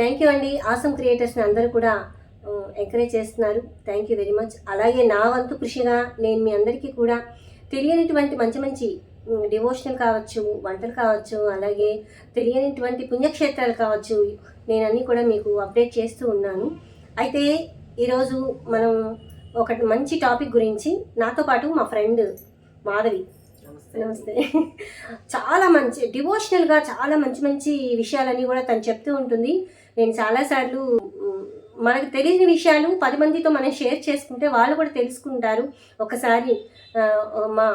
Thank you అండి. Awesome క్రియేటర్స్ని అందరూ కూడా ఎంకరేజ్ చేస్తున్నారు. థ్యాంక్ యూ వెరీ మచ్ అలాగే నా వంతు కృషిగా నేను మీ అందరికీ కూడా తెలియనిటువంటి మంచి మంచి డివోషనల్ కావచ్చు వంటలు కావచ్చు అలాగే తెలియనిటువంటి పుణ్యక్షేత్రాలు కావచ్చు నేను అన్నీ కూడా మీకు అప్డేట్ చేస్తూ ఉన్నాను. అయితే ఈరోజు మనం ఒక మంచి టాపిక్ గురించి నాతో పాటు మా ఫ్రెండ్ మాధవి నమస్తే. చాలా మంచి డివోషనల్గా చాలా మంచి మంచి విషయాలన్నీ కూడా తను చెప్తూ ఉంటుంది. నేను చాలాసార్లు మనకు తెలియని విషయాలు పది మందితో మనం షేర్ చేసుకుంటే వాళ్ళు కూడా తెలుసుకుంటారు. ఒకసారి మా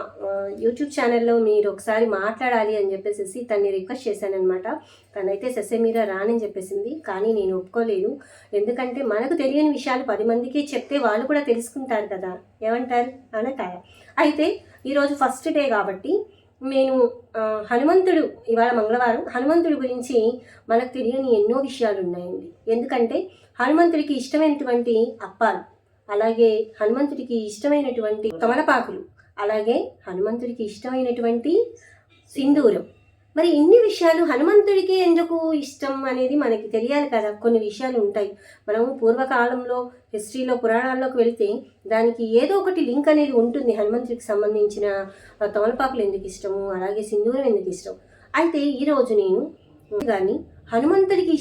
యూట్యూబ్ ఛానల్లో మీరు ఒకసారి మాట్లాడాలి అని చెప్పేసి తన్ని రిక్వెస్ట్ చేశానమాట తనైతే ససెమీరా రానని చెప్పేసింది. కానీ నేను ఒప్పుకోలేదు ఎందుకంటే మనకు తెలియని విషయాలు పది మందికి చెప్తే వాళ్ళు కూడా తెలుసుకుంటారు కదా. ఏమంటారు? అనకాయ. అయితే ఈరోజు ఫస్ట్ డే కాబట్టి నేను హనుమంతుడు ఇవాళ మంగళవారం హనుమంతుడి గురించి మనకు తెలియని ఎన్నో విషయాలు ఉన్నాయండి. ఎందుకంటే హనుమంతుడికి ఇష్టమైనటువంటి అప్పాలు అలాగే హనుమంతుడికి ఇష్టమైనటువంటి తమలపాకులు అలాగే హనుమంతుడికి ఇష్టమైనటువంటి సింధూరం. మరి ఇన్ని విషయాలు హనుమంతుడికి ఎందుకు ఇష్టం అనేది మనకి తెలియాలి కదా. కొన్ని విషయాలు ఉంటాయి. మనము పూర్వకాలంలో హిస్టరీలో పురాణాల్లోకి వెళితే దానికి ఏదో ఒకటి లింక్ అనేది ఉంటుంది. హనుమంతుడికి సంబంధించిన తమలపాకులు ఎందుకు ఇష్టము? అలాగే సింధూరం ఎందుకు ఇష్టం? అయితే ఈరోజు నేను కానీ హనుమంతుడికి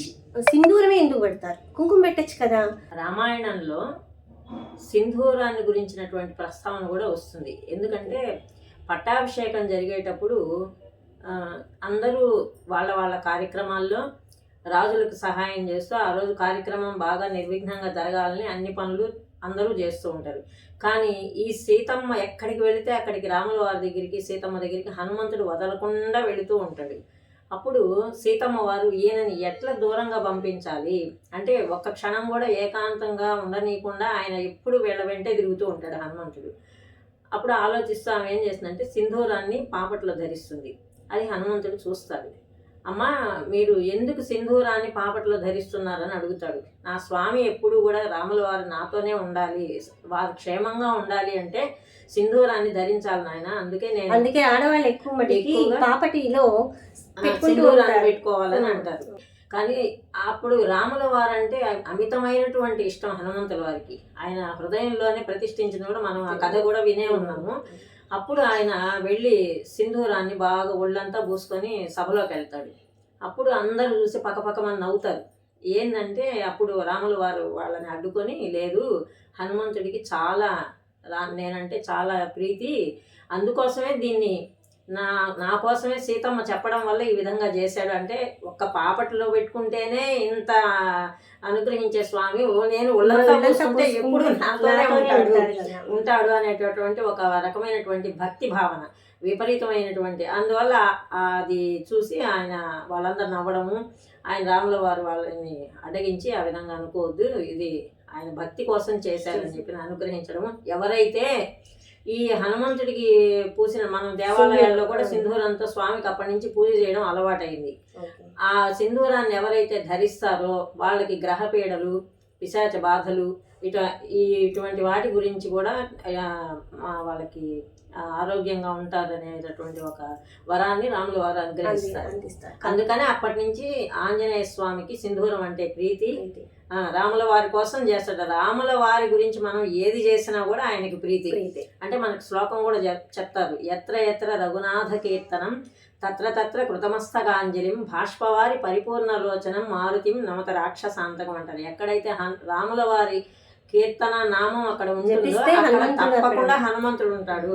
సింధూరమే ఎందుకు పెడతారు? కుంకుమ పెట్టచ్చు కదా. రామాయణంలో సింధూరాన్ని గురించినటువంటి ప్రస్తావన కూడా వస్తుంది. ఎందుకంటే పట్టాభిషేకం జరిగేటప్పుడు అందరూ వాళ్ళ వాళ్ళ కార్యక్రమాల్లో రాజులకు సహాయం చేస్తూ ఆ రోజు కార్యక్రమం బాగా నిర్విఘ్నంగా జరగాలని అన్ని పనులు అందరూ చేస్తూ ఉంటారు. కానీ ఈ సీతమ్మ ఎక్కడికి వెళితే అక్కడికి రాముల వారి దగ్గరికి సీతమ్మ దగ్గరికి హనుమంతుడు వదలకుండా వెళుతూ ఉంటాడు. అప్పుడు సీతమ్మ వారు ఈయనని ఎట్లా దూరంగా పంపించాలి? అంటే ఒక్క క్షణం కూడా ఏకాంతంగా ఉండనీయకుండా ఆయన ఎప్పుడు వీళ్ళ వెంటే తిరుగుతూ ఉంటాడు హనుమంతుడు. అప్పుడు ఆలోచిస్తూ ఆమె ఏం చేస్తుందంటే సింధూరాన్ని పాపట్లో ధరిస్తుంది. అది హనుమంతుడు చూస్తాడు. అమ్మా మీరు ఎందుకు సింధూరాన్ని పాపట్లో ధరిస్తున్నారని అడుగుతాడు. నా స్వామి ఎప్పుడు కూడా రాముల వారు నాతోనే ఉండాలి వారు క్షేమంగా ఉండాలి అంటే సింధూరాన్ని ధరించాలి నాయన. అందుకే నేను అందుకే ఆడవాళ్ళు ఎక్కువ మటుకి పాపటిలో సింధూరాన్ని. పెట్టుకోవాలని అంటారు. కానీ అప్పుడు రాముల వారంటే అమితమైనటువంటి ఇష్టం హనుమంతుల వారికి. ఆయన హృదయంలోనే ప్రతిష్ఠించిన కూడా మనం ఆ కథ కూడా వినే ఉన్నాము. అప్పుడు ఆయన వెళ్ళి సింధూరాన్ని బాగా ఒళ్ళంతా పూసుకొని సభలోకి వెళ్తాడు. అప్పుడు అందరూ చూసి పక్కపక్కమని నవ్వుతారు. ఏంటంటే అప్పుడు రాముల వారు వాళ్ళని అడ్డుకొని లేదు హనుమంతుడికి చాలా రా నేనంటే చాలా ప్రీతి అందుకోసమే దీన్ని నా నా కోసమే సీతమ్మ చెప్పడం వల్ల ఈ విధంగా చేశాడు. అంటే ఒక్క పాపట్లో పెట్టుకుంటేనే ఇంత అనుగ్రహించే స్వామి. ఓ నేను ఎప్పుడు నాతోనే ఉంటాడు. ఉంటాడు అనేటటువంటి ఒక రకమైనటువంటి భక్తి భావన విపరీతమైనటువంటి. అందువల్ల అది చూసి ఆయన వాళ్ళందరూ నవ్వడము ఆయన రాముల వారు వాళ్ళని అడగించి ఆ విధంగా అనుకోవద్దు. ఇది ఆయన భక్తి కోసం చేశారని చెప్పి అనుగ్రహించడము. ఎవరైతే ఈ హనుమంతుడికి పూసిన మనం దేవాలయాల్లో కూడా సింధూరంతో స్వామికి అప్పటి నుంచి పూజ చేయడం అలవాటైంది. ఆ సింధూరాన్ని ఎవరైతే ధరిస్తారో వాళ్ళకి గ్రహ పీడలు పిశాచ బాధలు ఇట ఈ ఇటువంటి వాటి గురించి కూడా వాళ్ళకి ఆరోగ్యంగా ఉంటారనేటటువంటి ఒక వరాన్ని రాముల వారు అనుగ్రహిస్తారు. అందుకని అప్పటి నుంచి ఆంజనేయ స్వామికి సింధూరం అంటే ప్రీతి. ఆ, రాముల వారి కోసం చేస్తాడు. రాముల వారి గురించి మనం ఏది చేసినా కూడా ఆయనకి ప్రీతి. అంటే మనకు శ్లోకం కూడా చెప్- చెప్తారు. ఎత్ర ఎత్ర రఘునాథ కీర్తనం తత్ర తత్ర కృతమస్తకాంజలిం భాష్పవారి పరిపూర్ణ లోచనం మారుతిం నమత రాక్షసాంతకం అంటారు. ఎక్కడైతే రాముల వారి కీర్తన నామం అక్కడ ఉంటుందో అక్కడ తప్పకుండా. హనుమంతుడు ఉంటాడు.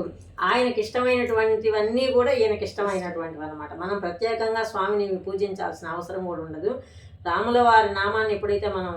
ఆయనకి ఇష్టమైనటువంటివన్నీ కూడా ఈయనకి ఇష్టమైనటువంటివి అనమాట మనం ప్రత్యేకంగా స్వామిని పూజించాల్సిన అవసరం కూడా ఉండదు. రాముల వారి నామాన్ని ఎప్పుడైతే మనం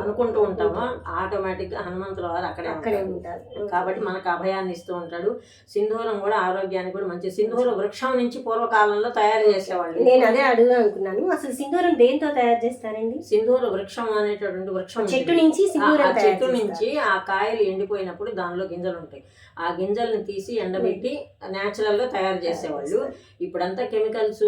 అనుకుంటూ ఉంటామో? ఆటోమేటిక్గా హనుమంతుల వారు అక్కడే అక్కడే ఉంటారు. కాబట్టి మనకు అభయాన్ని ఇస్తూ ఉంటాడు. సింధూరం కూడా ఆరోగ్యానికి కూడా మంచి సింధూర వృక్షం నుంచి పూర్వకాలంలో తయారు చేసేవాళ్ళు. నేను అదే అడుగు అనుకున్నాను. అసలు సింధూరం దేంతో తయారు చేస్తారండి? సింధూర వృక్షం అనేటటువంటి వృక్షం చెట్టు. నుంచి సింధూరం చెట్టు. నుంచి ఆ కాయలు ఎండిపోయినప్పుడు దానిలో గింజలు ఉంటాయి. ఆ గింజల్ని తీసి ఎండబెట్టి నేచురల్గా తయారు చేసేవాళ్ళు. ఇప్పుడంతా కెమికల్స్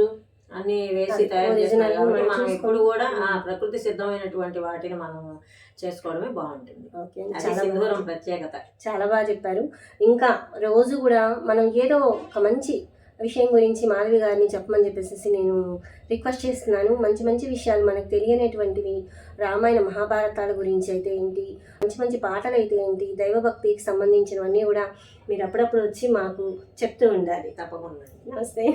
అన్ని వేసి తయారు కాబట్టి మనం ఎప్పుడు కూడా ఆ ప్రకృతి సిద్ధమైనటువంటి వాటిని మనం చేసుకోవడమే బాగుంటుంది. ఓకే, అది చాలా సింధూరం. ప్రత్యేకత. చాలా బాగా చెప్పారు. ఇంకా రోజు కూడా మనం ఏదో ఒక మంచి విషయం గురించి మాధవి గారిని చెప్పమని చెప్పేసి నేను రిక్వెస్ట్ చేస్తున్నాను. మంచి మంచి విషయాలు మనకు తెలియనటువంటివి రామాయణ మహాభారతాల గురించి అయితే ఏంటి మంచి మంచి పాటలు అయితే ఏంటి దైవభక్తికి సంబంధించినవన్నీ కూడా మీరు అప్పుడప్పుడు వచ్చి మాకు చెప్తూ ఉండాలి. తప్పకుండా. నమస్తే.